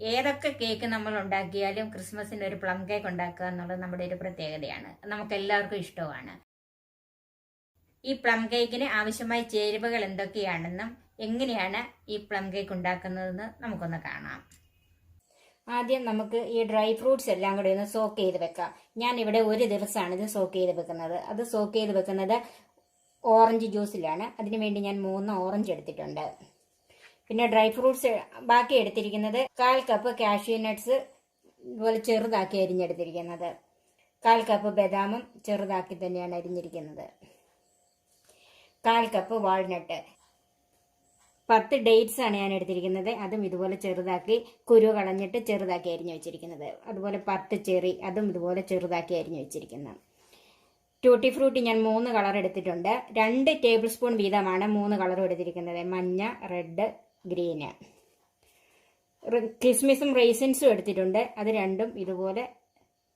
ഏതൊക്കെ കേക്ക് നമ്മൾ ഉണ്ടാക്കിയാലും ക്രിസ്മസിന് ഒരു പ്ലം കേക്ക് ഉണ്ടാക്കുക എന്നുള്ളത് നമ്മുടെ ഒരു പ്രത്യേകതയാണ്. നമുക്ക് എല്ലാവർക്കും ഇഷ്ടമാണ് ഈ പ്ലം കേക്കിന് ആവശ്യമായ ചേരുവകൾ എന്തൊക്കെയാണെന്നും എങ്ങനെയാണ് ഈ പ്ലം കേക്ക് ഉണ്ടാക്കുന്നതെന്ന് നമുക്കൊന്ന് കാണാം. ആദ്യം നമുക്ക് ഈ ഡ്രൈ ഫ്രൂട്ട്സ് എല്ലാം കൂടി ഒന്ന് സോക്ക് ചെയ്ത് വെക്കാം. ഞാൻ ഇവിടെ ഒരു ദിവസമാണ് ഇത് സോക്ക് ചെയ്ത് വെക്കുന്നത്. അത് സോക്ക് ചെയ്ത് വെക്കുന്നത് ഓറഞ്ച് ജ്യൂസിലാണ്. അതിനുവേണ്ടി ഞാൻ മൂന്ന് ഓറഞ്ച് എടുത്തിട്ടുണ്ട്. പിന്നെ ഡ്രൈ ഫ്രൂട്ട്സ് ബാക്കി എടുത്തിരിക്കുന്നത് കാൽ കപ്പ് കാഷ്യൂ നട്ട്സ് ഇതുപോലെ ചെറുതാക്കി അരിഞ്ഞെടുത്തിരിക്കുന്നത്. കാൽ കപ്പ് ബദാമും ചെറുതാക്കി തന്നെയാണ് അരിഞ്ഞിരിക്കുന്നത്. കാൽ കപ്പ് വാൾനട്ട്. പത്ത് ഡേറ്റ്സ് ആണ് ഞാൻ എടുത്തിരിക്കുന്നത്. അതും ഇതുപോലെ ചെറുതാക്കി കുരു കളഞ്ഞിട്ട് ചെറുതാക്കി അരിഞ്ഞു വെച്ചിരിക്കുന്നത്. അതുപോലെ പത്ത് ചെറി അതും ഇതുപോലെ ചെറുതാക്കി അരിഞ്ഞു വെച്ചിരിക്കുന്നത് ട്യൂട്ടി ഫ്രൂട്ടി ഞാൻ മൂന്ന് കളർ എടുത്തിട്ടുണ്ട്. രണ്ട് ടേബിൾ സ്പൂൺ വീതമാണ് മൂന്ന് കളറും എടുത്തിരിക്കുന്നത്. മഞ്ഞ റെഡ് ഗ്രീന്. കിസ്മിസും റേസിൻസും എടുത്തിട്ടുണ്ട്. അത് രണ്ടും ഇതുപോലെ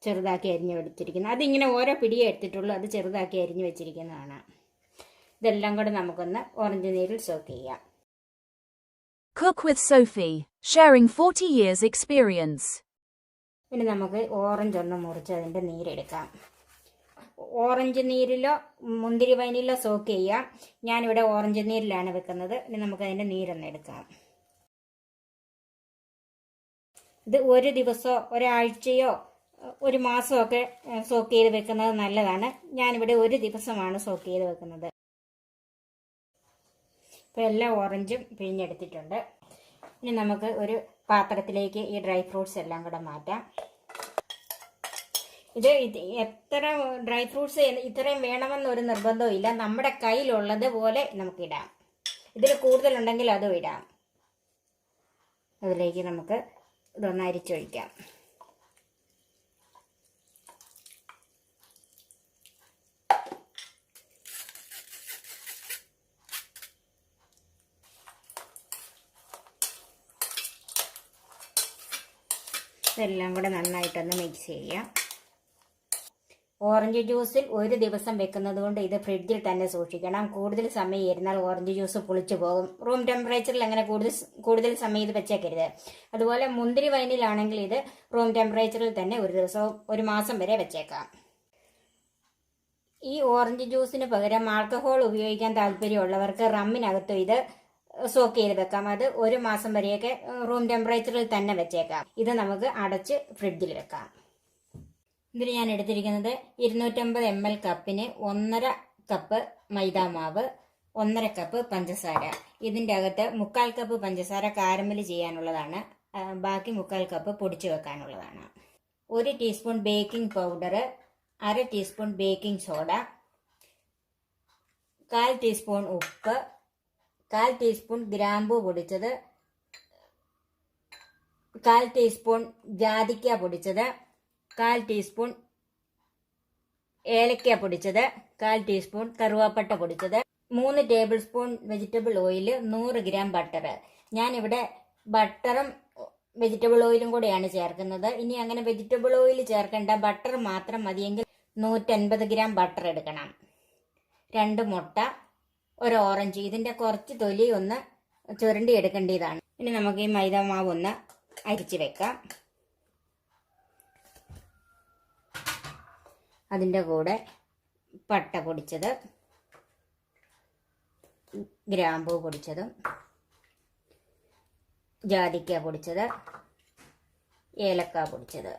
ചെറുതാക്കി അരിഞ്ഞു എടുത്തിരിക്കുന്നത് അതിങ്ങനെ ഓരോ പിടിയേ എടുത്തിട്ടുള്ളൂ. അത് ചെറുതാക്കി അരിഞ്ഞു വെച്ചിരിക്കുന്നതാണ്. ഇതെല്ലാം കൂടെ നമുക്കൊന്ന് ഓറഞ്ച് നീരിൽ സോക്ക് ചെയ്യാം. Cook with Sophie, sharing 40 years experience. പിന്നെ നമുക്ക് ഓറഞ്ച് ഒന്ന് മുറിച്ച് അതിന്റെ നീരെടുക്കാം ഓറഞ്ച് നീരിലോ മുന്തിരി വൈനിലോ സോക്ക് ചെയ്യാം. ഞാനിവിടെ ഓറഞ്ച് നീരിലാണ് വെക്കുന്നത്. ഇനി നമുക്ക് അതിന്റെ നീരൊന്ന് എടുക്കാം. ഇത് ഒരു ദിവസമോ ഒരാഴ്ചയോ ഒരു മാസമൊക്കെ സോക്ക് ചെയ്ത് വെക്കുന്നത് നല്ലതാണ്. ഞാനിവിടെ ഒരു ദിവസമാണ് സോക്ക് ചെയ്ത് വെക്കുന്നത്. ഇപ്പോൾ എല്ലാ ഓറഞ്ചും പിഴിഞ്ഞെടുത്തിട്ടുണ്ട്. ഇനി നമുക്ക് ഒരു പാത്രത്തിലേക്ക് ഈ ഡ്രൈ ഫ്രൂട്ട്സ് എല്ലാം കൂടെ മാറ്റാം. ഇത് എത്ര ഡ്രൈ ഫ്രൂട്ട്സ് ഇത്രയും വേണമെന്നൊരു നിർബന്ധവും ഇല്ല. നമ്മുടെ കയ്യിലുള്ളത് പോലെ നമുക്ക് ഇടാം ഇതിൽ കൂടുതലുണ്ടെങ്കിൽ അതും ഇടാം. അതിലേക്ക് നമുക്ക് ഇതൊന്ന് അരിച്ചൊഴിക്കാം ഇതെല്ലാം കൂടെ നന്നായിട്ടൊന്ന് മിക്സ് ചെയ്യാം. ഓറഞ്ച് ജ്യൂസിൽ ഒരു ദിവസം വെക്കുന്നത് കൊണ്ട് ഇത് ഫ്രിഡ്ജിൽ തന്നെ സൂക്ഷിക്കണം. കൂടുതൽ സമയം ഇരുന്നാൽ ഓറഞ്ച് ജ്യൂസ് പുളിച്ചു പോകും. റൂം ടെമ്പറേച്ചറിൽ അങ്ങനെ കൂടുതൽ കൂടുതൽ സമയം ഇത് വെച്ചേക്കരുത്. അതുപോലെ മുന്തിരി വൈനിലാണെങ്കിൽ ഇത് റൂം ടെമ്പറേച്ചറിൽ തന്നെ ഒരു ദിവസം ഒരു മാസം വരെ വെച്ചേക്കാം. ഈ ഓറഞ്ച് ജ്യൂസിന് പകരം ആൽക്കഹോൾ ഉപയോഗിക്കാൻ താല്പര്യമുള്ളവർക്ക് റമ്മിനകത്തും ഇത് സോക്ക് ചെയ്ത് വെക്കാം. അത് ഒരു മാസം വരെയൊക്കെ റൂം ടെമ്പറേച്ചറിൽ തന്നെ വെച്ചേക്കാം. ഇത് നമുക്ക് അടച്ച് ഫ്രിഡ്ജിൽ വെക്കാം. ഇതിന് ഞാൻ എടുത്തിരിക്കുന്നത് ഇരുന്നൂറ്റമ്പത് എം എൽ കപ്പിന് ഒന്നര കപ്പ് മൈദാമാവ് ഒന്നര കപ്പ് പഞ്ചസാര. ഇതിന്റെ അകത്ത് മുക്കാൽ കപ്പ് പഞ്ചസാര കാരമൽ ചെയ്യാനുള്ളതാണ്. ബാക്കി മുക്കാൽ കപ്പ് പൊടിച്ചു വെക്കാനുള്ളതാണ്. ഒരു ടീസ്പൂൺ ബേക്കിംഗ് പൗഡർ അര ടീസ്പൂൺ ബേക്കിംഗ് സോഡ കാൽ ടീസ്പൂൺ ഉപ്പ് കാൽ ടീസ്പൂൺ ഗ്രാമ്പു പൊടിച്ചത് കാൽ ടീസ്പൂൺ ജാതിക്ക പൊടിച്ചത് കാൽ ടീസ്പൂൺ ഏലക്ക പൊടിച്ചത് കാൽ ടീസ്പൂൺ കറുവാപ്പട്ട പൊടിച്ചത് മൂന്ന് ടേബിൾ സ്പൂൺ വെജിറ്റബിൾ ഓയിൽ നൂറ് ഗ്രാം ബട്ടർ ഞാനിവിടെ ബട്ടറും വെജിറ്റബിൾ ഓയിലും കൂടെയാണ് ചേർക്കുന്നത്. ഇനി അങ്ങനെ വെജിറ്റബിൾ ഓയിൽ ചേർക്കേണ്ട ബട്ടർ മാത്രം മതിയെങ്കിൽ നൂറ്റൻപത് ഗ്രാം ബട്ടർ എടുക്കണം. രണ്ട് മുട്ട ഒരു ഓറഞ്ച് ഇതിന്റെ കുറച്ച് തൊലി ഒന്ന് ചുരണ്ടി എടുക്കേണ്ടതാണ്. ഇനി നമുക്ക് ഈ മൈദ മാവ് ഒന്ന് അരിച്ച് വെക്കാം. അതിന്റെ കൂടെ പട്ട പൊടിച്ചത് ഗ്രാമ്പൂ പൊടിച്ചതും ജാതിക്ക പൊടിച്ചത് ഏലക്ക പൊടിച്ചത്.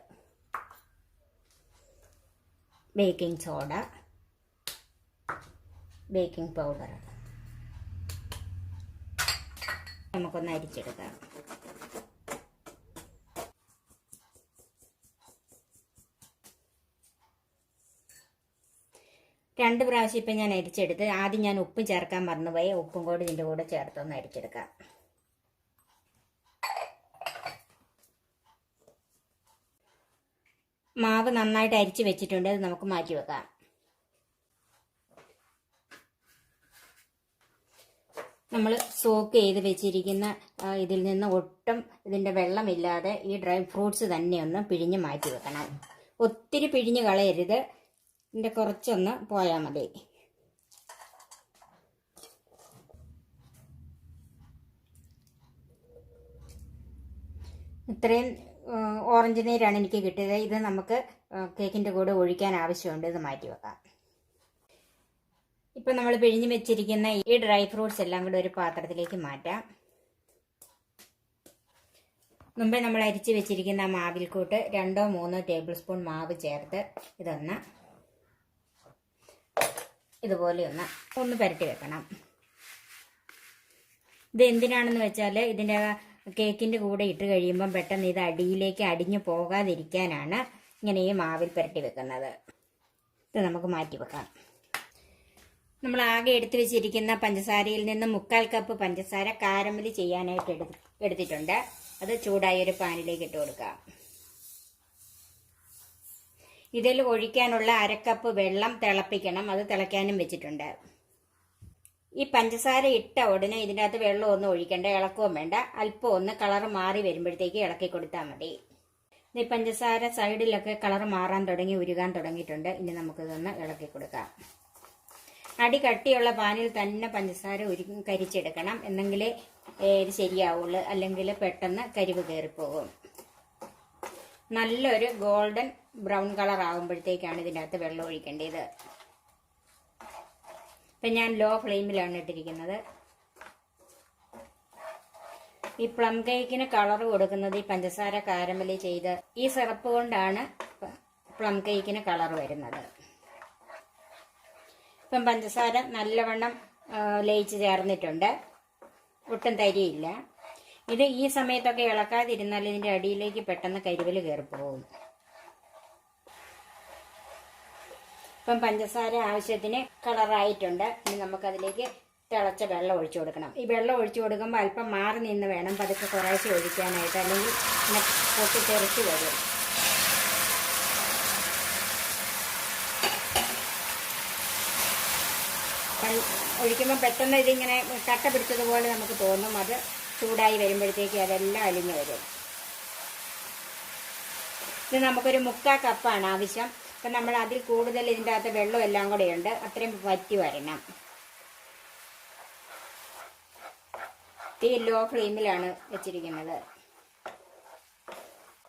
Baking soda baking powder. നമുക്കൊന്ന് അരിച്ചെടുക്കാം. രണ്ട് പ്രാവശ്യം ഇപ്പം ഞാൻ അരിച്ചെടുത്ത് ആദ്യം ഞാൻ ഉപ്പ് ചേർക്കാൻ മറന്നുപോയി. ഉപ്പും കൂടി ഇതിന്റെ കൂടെ ചേർത്തൊന്ന് അരിച്ചെടുക്കാം. മാവ് നന്നായിട്ട് അരിച്ച് വെച്ചിട്ടുണ്ട്. അത് നമുക്ക് മാറ്റി വെക്കാം. നമ്മൾ സോക്ക് ചെയ്ത് വെച്ചിരിക്കുന്ന ഇതിൽ നിന്ന് ഒട്ടും ഇതിന്റെ വെള്ളമില്ലാതെ ഈ ഡ്രൈ ഫ്രൂട്ട്സ് തന്നെ ഒന്ന് പിഴിഞ്ഞ് മാറ്റി വെക്കണം. ഒത്തിരി പിഴിഞ്ഞ് കളയരുത്. ഇതിന്റെ കുറച്ചൊന്ന് പോയാൽ മതി. ഇത്രയും ഓറഞ്ച് നീരാണ് എനിക്ക് കിട്ടിയത്. ഇത് നമുക്ക് കേക്കിന്റെ കൂടെ ഒഴിക്കാൻ ആവശ്യമുണ്ട്. ഇത് മാറ്റി വെക്കാം. ഇപ്പം നമ്മൾ പിഴിഞ്ഞ് വെച്ചിരിക്കുന്ന ഈ ഡ്രൈ ഫ്രൂട്ട്സ് എല്ലാം കൂടെ ഒരു പാത്രത്തിലേക്ക് മാറ്റാം. മുമ്പേ നമ്മൾ അരിച്ച് വെച്ചിരിക്കുന്ന മാവിൽ മാവിൽക്കൂട്ട് രണ്ടോ മൂന്നോ ടേബിൾ സ്പൂൺ മാവ് ചേർത്ത് ഇതൊന്ന് ഇതുപോലെ ഒന്ന് ഒന്ന് പുരട്ടി വെക്കണം. ഇത് എന്തിനാണെന്ന് വെച്ചാൽ ഇതിന്റെ കേക്കിന്റെ കൂടെ ഇട്ട് കഴിയുമ്പം പെട്ടെന്ന് ഇത് അടിയിലേക്ക് അടിഞ്ഞു പോകാതിരിക്കാനാണ് ഇങ്ങനെ ഈ മാവിൽ പുരട്ടി വെക്കുന്നത്. ഇത് നമുക്ക് മാറ്റി വെക്കാം. നമ്മൾ ആകെ എടുത്തു വെച്ചിരിക്കുന്ന പഞ്ചസാരയിൽ നിന്ന് മുക്കാൽ കപ്പ് പഞ്ചസാര കാരമൽ ചെയ്യാനായിട്ട് എടുത്തിട്ടുണ്ട്. അത് ചൂടായ ഒരു പാനിലേക്ക് ഇട്ട് കൊടുക്കാം. ഇതിൽ ഒഴിക്കാനുള്ള അരക്കപ്പ് വെള്ളം തിളപ്പിക്കണം. അത് തിളയ്ക്കാനും വെച്ചിട്ടുണ്ട്. ഈ പഞ്ചസാര ഇട്ട ഉടനെ ഇതിന്റെ അകത്ത് വെള്ളം ഒന്നും ഒഴിക്കേണ്ട ഇളക്കവും വേണ്ട. അല്പം ഒന്ന് കളർ മാറി വരുമ്പോഴത്തേക്ക് ഇളക്കി കൊടുത്താൽ മതി. ഈ പഞ്ചസാര സൈഡിലൊക്കെ കളർ മാറാൻ തുടങ്ങി ഉരുകാൻ തുടങ്ങിയിട്ടുണ്ട്. ഇനി നമുക്കിതൊന്ന് ഇളക്കി കൊടുക്കാം. അടി കട്ടിയുള്ള പാനിൽ തന്നെ പഞ്ചസാര ഉരു കരിച്ചെടുക്കണം. എന്നെങ്കിലേ ഇത് ശരിയാവുള്ളൂ. അല്ലെങ്കിൽ പെട്ടെന്ന് കരിവ് കയറിപ്പോകും. നല്ലൊരു ഗോൾഡൻ ബ്രൗൺ കളർ ആകുമ്പോഴത്തേക്കാണ് ഇതിന്റെ അകത്ത് വെള്ളം ഒഴിക്കേണ്ടത്. ഇപ്പം ഞാൻ ലോ ഫ്ലെയിമിലാണ് ഇട്ടിരിക്കുന്നത്. ഈ പ്ലം കേക്കിന് കളർ കൊടുക്കുന്നത് ഈ പഞ്ചസാര കാരമലി ചെയ്ത് ഈ സിറപ്പ് കൊണ്ടാണ് പ്ലം കേക്കിന് കളർ വരുന്നത്. ഇപ്പം പഞ്ചസാര നല്ലവണ്ണം ലയിച്ച് ചേർന്നിട്ടുണ്ട്. ഒട്ടും തരിയില്ല. ഇത് ഈ സമയത്തൊക്കെ ഇളക്കാതിരുന്നാൽ ഇതിന്റെ അടിയിലേക്ക് പെട്ടെന്ന് കരിവൽ കയറിപ്പോകും ഇപ്പം പഞ്ചസാര ആവശ്യത്തിന് കളറായിട്ടുണ്ട്. ഇനി നമുക്കതിലേക്ക് തിളച്ച വെള്ളം ഒഴിച്ചു കൊടുക്കണം. ഈ വെള്ളം ഒഴിച്ചു കൊടുക്കുമ്പോൾ അല്പം മാറി നിന്ന് വേണം പതുക്കെ കുറേശ്ശെ ഒഴിക്കാനായിട്ട്. അല്ലെങ്കിൽ പിന്നെ പൊട്ടിത്തെറിച്ച് വരും. ഒഴിക്കുമ്പോൾ പെട്ടെന്ന് ഇതിങ്ങനെ കട്ട പിടിച്ചതുപോലെ നമുക്ക് തോന്നും. അത് ചൂടായി വരുമ്പോഴത്തേക്ക് അതെല്ലാം അലിഞ്ഞു വരും. ഇത് നമുക്കൊരു മുക്കാ കപ്പാണ് ആവശ്യം. അപ്പം നമ്മൾ അതിൽ കൂടുതൽ ഇതിന്റെ അകത്ത് വെള്ളം എല്ലാം കൂടെ ഉണ്ട്. അത്രയും വറ്റി വരണം. തീ ലോ ഫ്ലെയിമിലാണ് വെച്ചിരിക്കുന്നത്.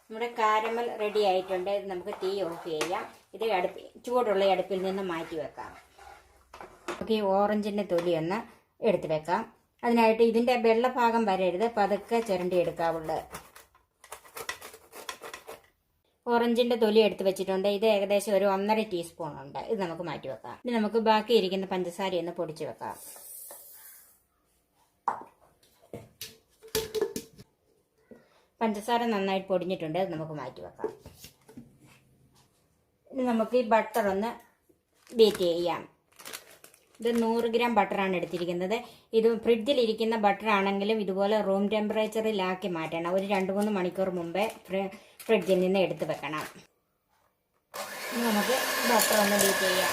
നമ്മുടെ കാരമൽ റെഡി ആയിട്ടുണ്ട്. നമുക്ക് തീ ഓഫ് ചെയ്യാം. ഇത് അടുപ്പ് ചൂടുള്ള അടുപ്പിൽ നിന്ന് മാറ്റി വെക്കാം. നമുക്ക് ഈ ഓറഞ്ചിന്റെ തൊലി ഒന്ന് എടുത്ത് വെക്കാം. അതിനായിട്ട് ഇതിന്റെ വെള്ളഭാഗം വരരുത്. പതുക്കെ ചുരണ്ടി എടുക്കാവുള്ളൂ ഓറഞ്ചിന്റെ തൊലി എടുത്ത് വെച്ചിട്ടുണ്ട്. ഇത് ഏകദേശം ഒരു ഒന്നര ടീസ്പൂൺ ഉണ്ട്. ഇത് നമുക്ക് മാറ്റി വെക്കാം. ഇനി നമുക്ക് ബാക്കി ഇരിക്കുന്ന പഞ്ചസാര ഒന്ന് പൊടിച്ചു വെക്കാം. പഞ്ചസാര നന്നായിട്ട് പൊടിഞ്ഞിട്ടുണ്ട്. അത് നമുക്ക് മാറ്റി വെക്കാം. ഇനി നമുക്ക് ഈ ബട്ടർ ഒന്ന് ബീറ്റ് ചെയ്യാം. ഇത് നൂറ് ഗ്രാം ബട്ടറാണ് എടുത്തിരിക്കുന്നത്. ഇത് ഫ്രിഡ്ജിൽ ഇരിക്കുന്ന ബട്ടർ ആണെങ്കിലും ഇതുപോലെ റൂം ടെമ്പറേച്ചറിലാക്കി മാറ്റണം. ഒരു രണ്ട് മൂന്ന് മണിക്കൂർ മുമ്പേ ഫ്രിഡ്ജിൽ നിന്ന് എടുത്ത് വെക്കണം. നമുക്ക് ബട്ടർ ഒന്ന് ബീറ്റ് ചെയ്യാം.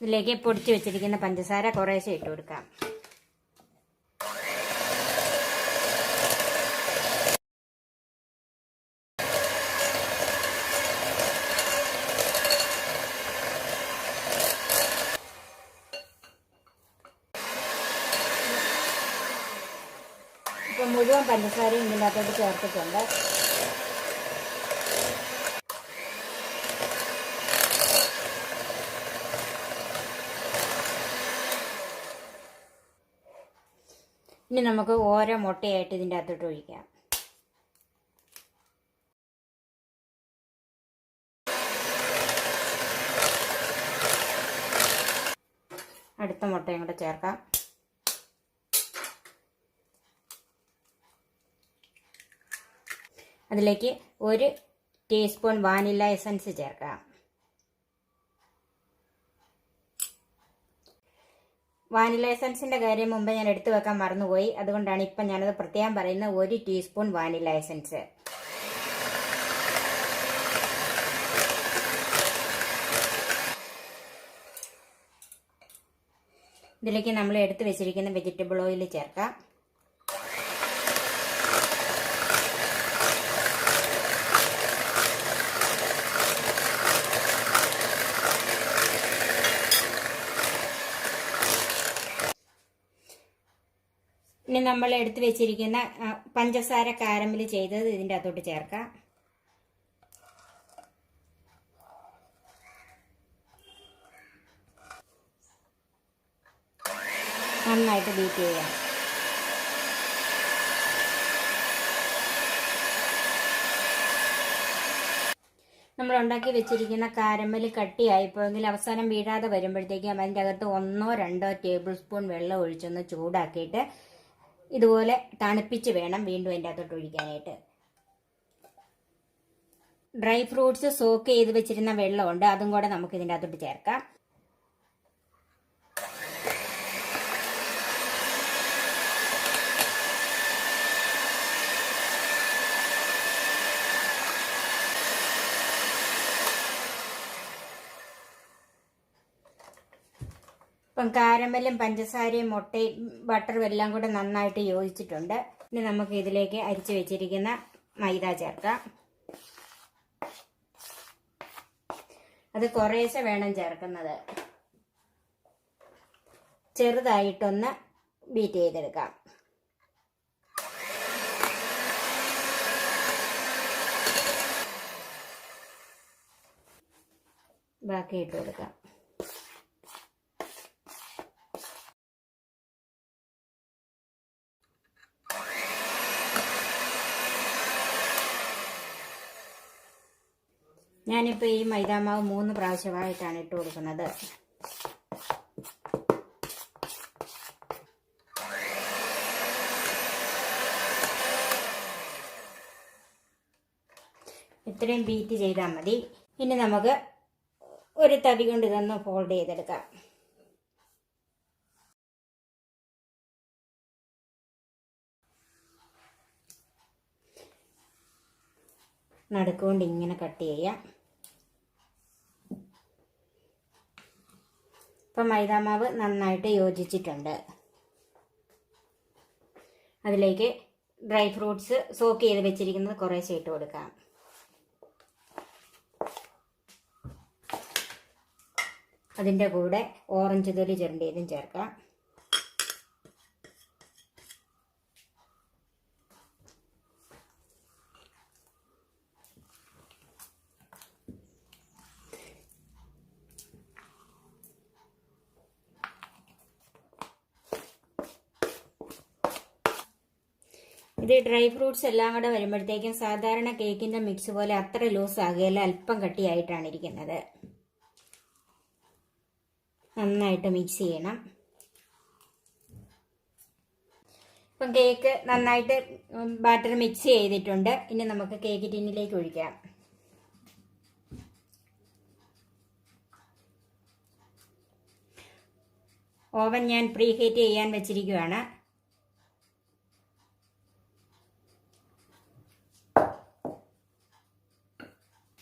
ഇതിലേക്ക് പൊടിച്ച് വെച്ചിരിക്കുന്ന പഞ്ചസാര കുറേശ്ശെ ഇട്ട് കൊടുക്കാം ഇപ്പം മുഴുവൻ പഞ്ചസാരയും ഇതിന്റെ അകത്തോട്ട് ചേർത്തിട്ടുണ്ട്. ഇനി നമുക്ക് ഓരോ മുട്ടയായിട്ട് ഇതിന്റെ അകത്തോട്ട് ഒഴിക്കാം. അടുത്ത മുട്ടയും കൂടെ ചേർക്കാം. അതിലേക്ക് ഒരു ടീസ്പൂൺ വാനില എസൻസ് ചേർക്കാം വാനില എസൻസിന്റെ കാര്യം മുമ്പ് ഞാൻ എടുത്തു വെക്കാൻ മറന്നുപോയി. അതുകൊണ്ടാണ് ഇപ്പം ഞാനത് പ്രത്യേകം പറയുന്നത് ഒരു ടീസ്പൂൺ വാനില എസൻസ്. ഇതിലേക്ക് നമ്മൾ എടുത്തു വെച്ചിരിക്കുന്ന വെജിറ്റബിൾ ഓയിൽ ചേർക്കാം ഇനി നമ്മൾ എടുത്തു വെച്ചിരിക്കുന്ന പഞ്ചസാര കാരമിൽ ചെയ്തത് ഇതിന്റെ അകത്തോട്ട് ചേർക്കാം. നന്നായിട്ട് ബീറ്റ് ചെയ്യാം. നമ്മൾ ഉണ്ടാക്കി വെച്ചിരിക്കുന്ന കാരമൽ കട്ടിയായിപ്പോയെങ്കിൽ അവസാനം വീഴാതെ വരുമ്പോഴത്തേക്കും അതിന്റെ അകത്ത് ഒന്നോ രണ്ടോ ടേബിൾ സ്പൂൺ വെള്ളം ഒഴിച്ചൊന്ന് ചൂടാക്കിയിട്ട് ഇതുപോലെ തണുപ്പിച്ച് വേണം വീണ്ടും അതിന്റെ അകത്തോട്ട് ഒഴിക്കാനായിട്ട്. ഡ്രൈ ഫ്രൂട്ട്സ് സോക്ക് ചെയ്ത് വെച്ചിരുന്ന വെള്ളമുണ്ട് അതും കൂടെ നമുക്ക് ഇതിന്റെ അകത്തോട്ട് ചേർക്കാം. ഇപ്പം കാരമലും പഞ്ചസാരയും മുട്ടയും ബട്ടറും എല്ലാം കൂടെ നന്നായിട്ട് യോജിച്ചിട്ടുണ്ട്. ഇനി നമുക്ക് ഇതിലേക്ക് അരിച്ചു വെച്ചിരിക്കുന്ന മൈദ ചേർക്കാം. അത് കുറേശ്ശെ വേണം ചേർക്കുന്നത്. ചെറുതായിട്ടൊന്ന് ബീറ്റ് ചെയ്തെടുക്കാം. ബാക്കി ഇട്ട് കൊടുക്കാം ഞാനിപ്പോൾ ഈ മൈദാമാവ് മൂന്ന് പ്രാവശ്യമായിട്ടാണ് ഇട്ട് കൊടുക്കുന്നത്. ഇത്രയും ബീറ്റ് ചെയ്താൽ മതി. ഇനി നമുക്ക് ഒരു തവി കൊണ്ട് ഇതൊന്ന് ഫോൾഡ് ചെയ്തെടുക്കാം. നടുക്കുകൊണ്ട് ഇങ്ങനെ കട്ട് ചെയ്യാം. ഇപ്പം മൈദാമാവ് നന്നായിട്ട് യോജിച്ചിട്ടുണ്ട്. അതിലേക്ക് ഡ്രൈ ഫ്രൂട്ട്സ് സോക്ക് ചെയ്ത് വെച്ചിരിക്കുന്നത് കുറേശ്ശെ ഇട്ട് കൊടുക്കാം. അതിന്റെ കൂടെ ഓറഞ്ച് തൊലി ചിരണ്ടിയതും ചേർക്കാം. ഇത് ഡ്രൈ ഫ്രൂട്ട്സ് എല്ലാം കൂടെ വരുമ്പോഴത്തേക്കും സാധാരണ കേക്കിന്റെ മിക്സ് പോലെ അത്ര ലൂസ് ആകുകയില്ല. അല്പം കട്ടിയായിട്ടാണ് ഇരിക്കുന്നത്. നന്നായിട്ട് മിക്സ് ചെയ്യണം. ഇപ്പം കേക്ക് നന്നായിട്ട് ബാറ്റർ മിക്സ് ചെയ്തിട്ടുണ്ട്. ഇനി നമുക്ക് കേക്ക് ടിന്നിലേക്ക് ഒഴിക്കാം. ഓവൻ ഞാൻ പ്രീഹീറ്റ് ചെയ്യാൻ വെച്ചിരിക്കുകയാണ്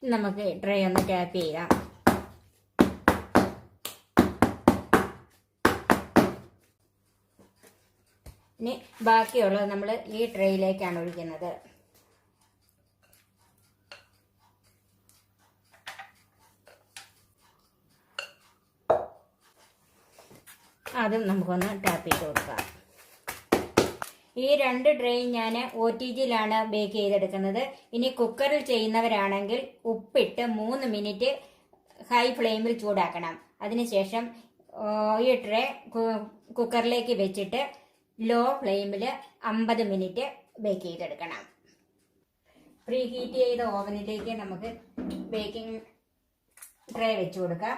നമുക്ക് ട്രേ ഒന്ന് ടാപ്പ് ചെയ്യാം. ഇനി ബാക്കിയുള്ളത് നമ്മൾ ഈ ട്രേയിലേക്കാണ് ഒഴിക്കുന്നത്. അതും നമുക്കൊന്ന് ടാപ്പ് ചെയ്ത് കൊടുക്കാം. ഈ രണ്ട് ഡ്രൈ ഞാൻ ഒ ടി ജിയിലാണ് ബേക്ക് ചെയ്തെടുക്കുന്നത്. ഇനി കുക്കറിൽ ചെയ്യുന്നവരാണെങ്കിൽ ഉപ്പിട്ട് മൂന്ന് മിനിറ്റ് ഹൈ ഫ്ലെയിമിൽ ചൂടാക്കണം. അതിനുശേഷം ഈ ട്രേ കുക്കറിലേക്ക് വെച്ചിട്ട് ലോ ഫ്ലെയിമിൽ അമ്പത് മിനിറ്റ് ബേക്ക് ചെയ്തെടുക്കണം. പ്രീ ഹീറ്റ് ചെയ്ത ഓവനിലേക്ക് നമുക്ക് ബേക്കിംഗ് ട്രേ വെച്ച് കൊടുക്കാം.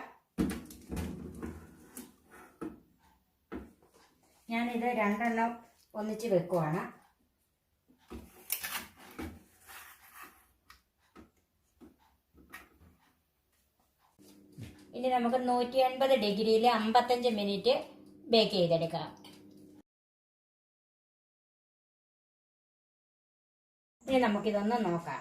ഞാനിത് രണ്ടെണ്ണം ഒന്നിച്ച് വെക്കുവാണ്. ഇനി നമുക്ക് നൂറ്റി എൺപത് ഡിഗ്രിയിൽ അമ്പത്തഞ്ച് മിനിറ്റ് ബേക്ക് ചെയ്തെടുക്കാം ഇനി നമുക്കിതൊന്ന് നോക്കാം.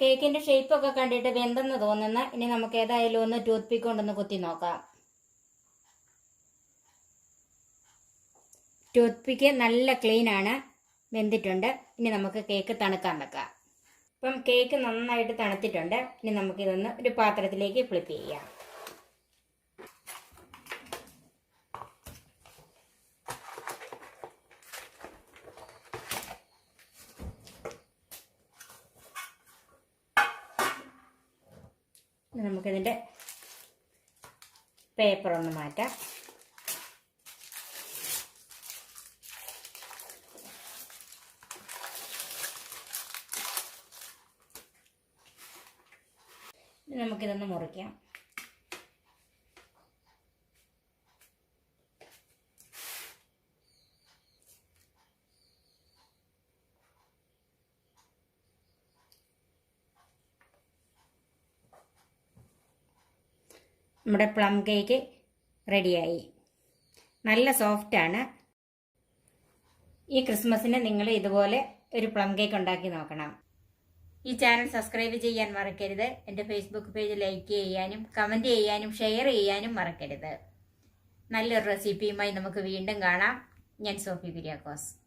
കേക്കിന്റെ ഷേപ്പ് ഒക്കെ കണ്ടിട്ട് വെന്തെന്ന് തോന്നുന്ന ഇനി നമുക്ക് ഏതായാലും ഒന്ന് ടൂത്ത് പിക്ക് കൊണ്ടൊന്ന് കുത്തി നോക്കാം. ടൂത്ത് പിക്ക് നല്ല ക്ലീൻ ആണ് വെന്തിട്ടുണ്ട്. ഇനി നമുക്ക് കേക്ക് തണുക്കാൻ വെക്കാം. ഇപ്പം കേക്ക് നന്നായിട്ട് തണുത്തിട്ടുണ്ട്. ഇനി നമുക്കിതൊന്ന് ഒരു പാത്രത്തിലേക്ക് ഫ്ലിപ്പ് ചെയ്യാം. നമുക്കിതിന്റെ പേപ്പർ ഒന്ന് മാറ്റാം. നമുക്കിതൊന്ന് മുറിക്കാം. നമ്മുടെ പ്ലം കേക്ക് റെഡിയായി നല്ല സോഫ്റ്റാണ് ഈ ക്രിസ്മസിന് നിങ്ങൾ ഇതുപോലെ ഒരു പ്ലം കേക്ക് ഉണ്ടാക്കി നോക്കണം. ഈ ചാനൽ സബ്സ്ക്രൈബ് ചെയ്യാൻ മറക്കരുത്. എന്റെ ഫേസ്ബുക്ക് പേജ് ലൈക്ക് ചെയ്യാനും കമന്റ് ചെയ്യാനും ഷെയർ ചെയ്യാനും മറക്കരുത്. നല്ലൊരു റെസിപ്പിയുമായി നമുക്ക് വീണ്ടും കാണാം. ഞാൻ സോഫി കുര്യാക്കോസ്.